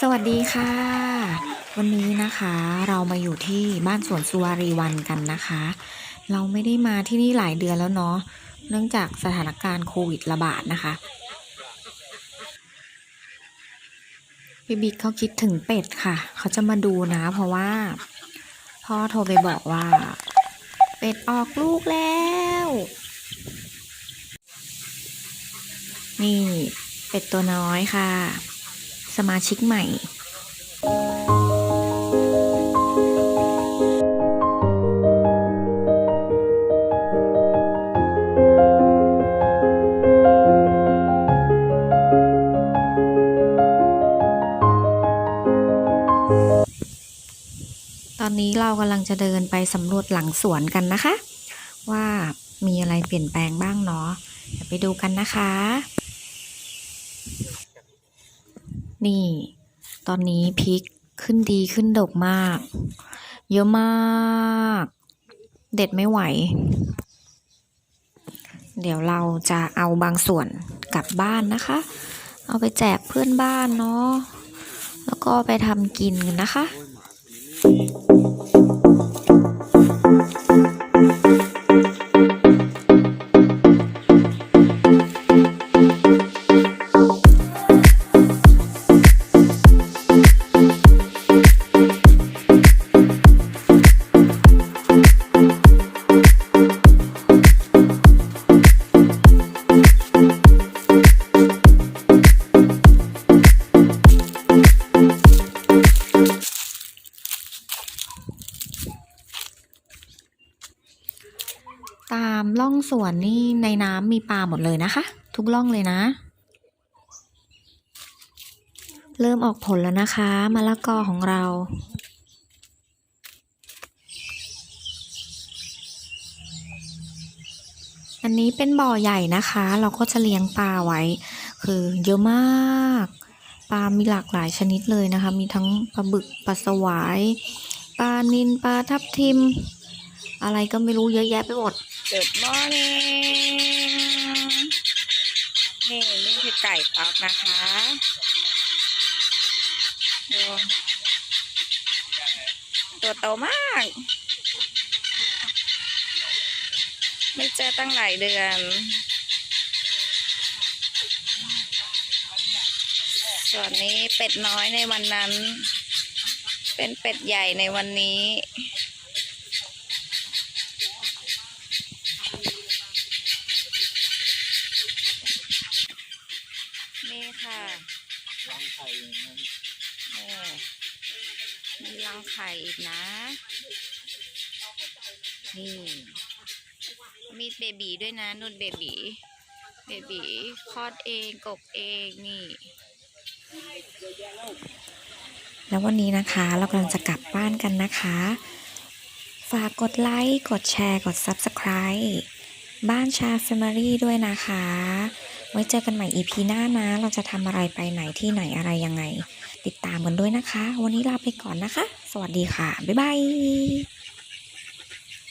สวัสดีค่ะ วันนี้นะคะเรามาอยู่ที่บ้านสวนสุวารีวันกันนะคะ เราไม่ได้มาที่นี่หลายเดือนแล้วเนาะเนื่องจากสถานการณ์โควิดระบาดนะคะพี่บิ๊กเขาคิดถึงเป็ดค่ะ เขาจะมาดูนะ เพราะว่าพ่อโทรไปบอกว่า เป็ดออกลูกแล้ว นี่ เป็ดตัวน้อยค่ะ สมาชิกใหม่ ตอนนี้เรากำลังจะเดินไปสำรวจหลังสวนกันนะคะ ว่ามีอะไรเปลี่ยนแปลงบ้างเนาะเดี๋ยวไปดูกันนะคะ นี่ ตอนนี้พริกขึ้นดีขึ้นดกมาก เยอะมาก เด็ดไม่ไหว เดี๋ยวเราจะเอาบางส่วนกลับบ้านนะคะ เอาไปแจกเพื่อนบ้านเนาะแล้วก็ไปทำกินนนะคะ ตามร่องสวนนี่ในน้ำมีปลาหมดเลยนะคะ ทุกร่องเลยนะ เริ่มออกผลแล้วนะคะมะละกอของเราอันนี้เป็นบ่อใหญ่นะคะ เราก็จะเลี้ยงปลาไว้ คือเยอะมาก ปลา มีหลากหลายชนิดเลยนะคะ มีทั้งปลาบึก ปลาสวาย ปลานิล ปลาทับทิม อะไรก็ไม่รู้เยอะแยะไปหมด Good morning นี่นี่คือไก่ป๊อกนะคะดูตัวโตมาก ไม่เจอตั้งหลายเดือน ส่วนนี้เป็ดน้อยในวันนั้น เป็นเป็ดใหญ่ในวันนี้ นี่ ค่ะรังไข่อย่างนั้นนี่มีรังไข่อีกนะ นี่ มีเบบีด้วยนะนุ่นเบบีเบบีคลอดเองกบเองนี่ แล้ววันนี้นะคะเรากำลังจะกลับบ้านกันนะคะ ฝากกดไลค์ กดแชร์ กด Subscribe บ้านชา Family ด้วยนะคะ ไว้เจอกันใหม่ EP หน้านะ เราจะทำอะไรไปไหนที่ไหนอะไรยังไง ติดตามกันด้วยนะคะ วันนี้ลาไปก่อนนะคะ สวัสดีค่ะ บ๊ายบาย